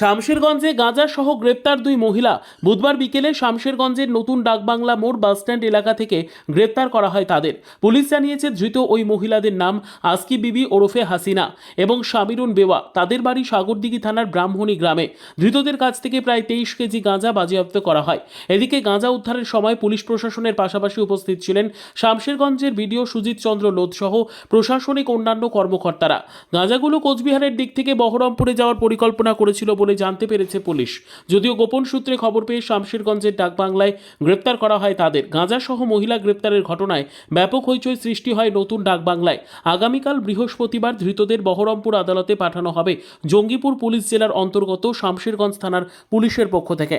শামশেরগঞ্জে গাঁজা সহ গ্রেপ্তার দুই মহিলা। বুধবার বিকেলে শামশেরগঞ্জের নতুন ডাকবাংলা মোড় বাসস্ট্যান্ড এলাকা থেকে গ্রেপ্তার করা হয় তাদের। পুলিশ জানিয়েছে, ধৃত ওই মহিলাদের নাম আসকি বিবি ওরফে হাসিনা এবং শামিরুন বেওয়া। তাদের বাড়ি সাগরদিঘি থানার ব্রাহ্মণী গ্রামে। ধৃতদের কাছ থেকে প্রায় তেইশ কেজি গাঁজা বাজেয়াপ্ত করা হয়। এদিকে গাঁজা উদ্ধারের সময় পুলিশ প্রশাসনের পাশাপাশি উপস্থিত ছিলেন শামশেরগঞ্জের বিডিও সুজিত চন্দ্র লোধ সহ প্রশাসনিক অন্যান্য কর্মকর্তারা। গাঁজাগুলো কোচবিহারের দিক থেকে বহরমপুরে যাওয়ার পরিকল্পনা করেছিল বলে জানতে পেরেছে পুলিশ। যদিও গোপন সূত্রে খবর পেয়ে শামশেরগঞ্জের ডাকবাংলায় গ্রেপ্তার করা হয় তাদের। গাঁজা সহ মহিলা গ্রেপ্তারের ঘটনায় ব্যাপক হইচই সৃষ্টি হয় নতুন ডাকবাংলায়। আগামীকাল বৃহস্পতিবার ধৃতদের বহরমপুর আদালতে পাঠানো হবে জঙ্গিপুর পুলিশ জেলার অন্তর্গত শামশেরগঞ্জ থানার পুলিশের পক্ষ থেকে।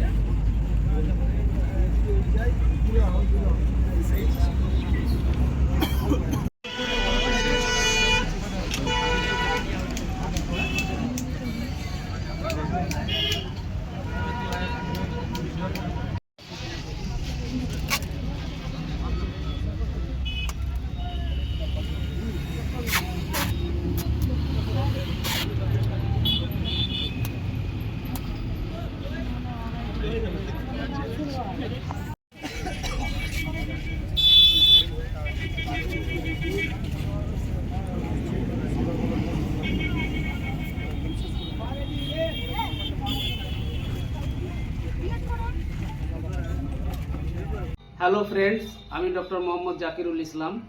হ্যালো ফ্রেন্ডস, আমি ডক্টর মোহাম্মদ জাকিরুল ইসলাম।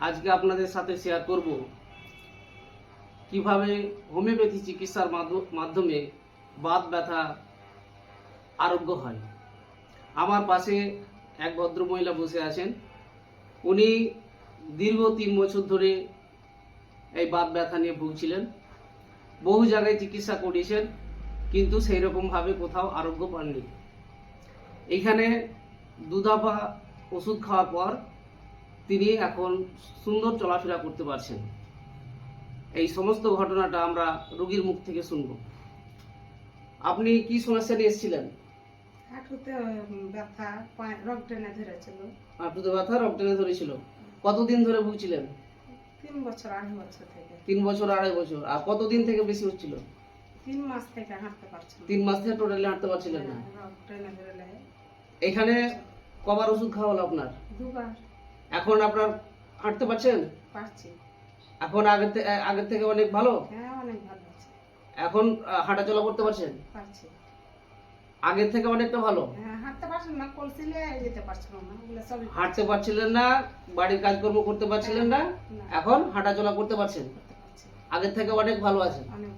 আজকে আপনাদের সাথে শেয়ার করব কীভাবে হোমিওপ্যাথি চিকিৎসার মাধ্য- মাধ্যমে বাত ব্যথা আরোগ্য হয়। আমার পাশে এক ভদ্রমহিলা বসে আছেন। উনি দীর্ঘ তিন বছর ধরে এই বাত ব্যথা নিয়ে ভুগছিলেন। বহু জায়গায় চিকিৎসা করিয়েছেন, কিন্তু সেই রকমভাবে কোথাও আরোগ্য পাননি। এইখানে দুধাপা ওষুধ খাওয়ার পর তিনি এখন সুন্দর চলাফেরা করতে পারছেন। এই সমস্ত ঘটনাটা আমরা রোগীর মুখ থেকে শুনব। আপনি কি সমস্যা নিয়ে এসেছিলেন? হাঁটুতে ব্যথা রক টেনে ধরেছিল। আপনাদের ব্যথা রক টেনে ধরেছিল। কতদিন ধরে ভুগছিলেন? তিন বছর আড়াই বছর থেকে। তিন বছর আড়াই বছর। আর কতদিন থেকে বেশি হচ্ছিল? তিন মাস থেকে হাঁটতে পারছিল তিন মাস থেকে টোটালি হাঁটতে পারছিলেন না? টেনে এখানে কবার ওষুধ খাওয়া হলো আপনার? দুবার। এখন আপনার হাঁটতে পারছেন? পারছি। এখন আগের থেকে আগের থেকে অনেক ভালো? হ্যাঁ অনেক ভালো আছে। এখন হাঁটাচলা করতে পারছেন? পারছি। আগের থেকে অনেকটা ভালো। হ্যাঁ হাঁটতে পারছিলেন না বাড়ির কাজকর্ম করতে পারছিলেন না এখন হাঁটাচলা করতে পারছেন? আগের থেকে অনেক ভালো আছেন। আছে।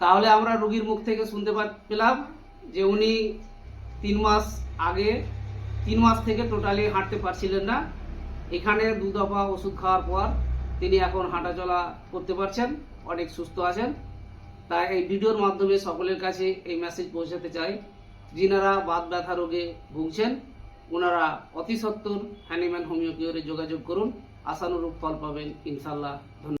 তাহলে আমরা রুগীর মুখ থেকে শুনতে পেলাম যে উনি তিন মাস আগে তিন মাস থেকে টোটালি হাঁটতে পারছিলেন না। এখানে দু দফা ওষুধ খাওয়ার পর তিনি এখন হাঁটাচলা করতে পারছেন অনেক সুস্থ আছেন। তাই এই ভিডিওর মাধ্যমে সকলের কাছে এই মেসেজ পৌঁছাতে চাই। যিনারা বাদ ব্যথা রোগে ভুগছেন, ওনারা অতি সত্বর হ্যানিম্যান হোমিও যোগাযোগ করুন। আশানুরূপ ফল পাবেন ইনশাল্লাহ ধন্যবাদ।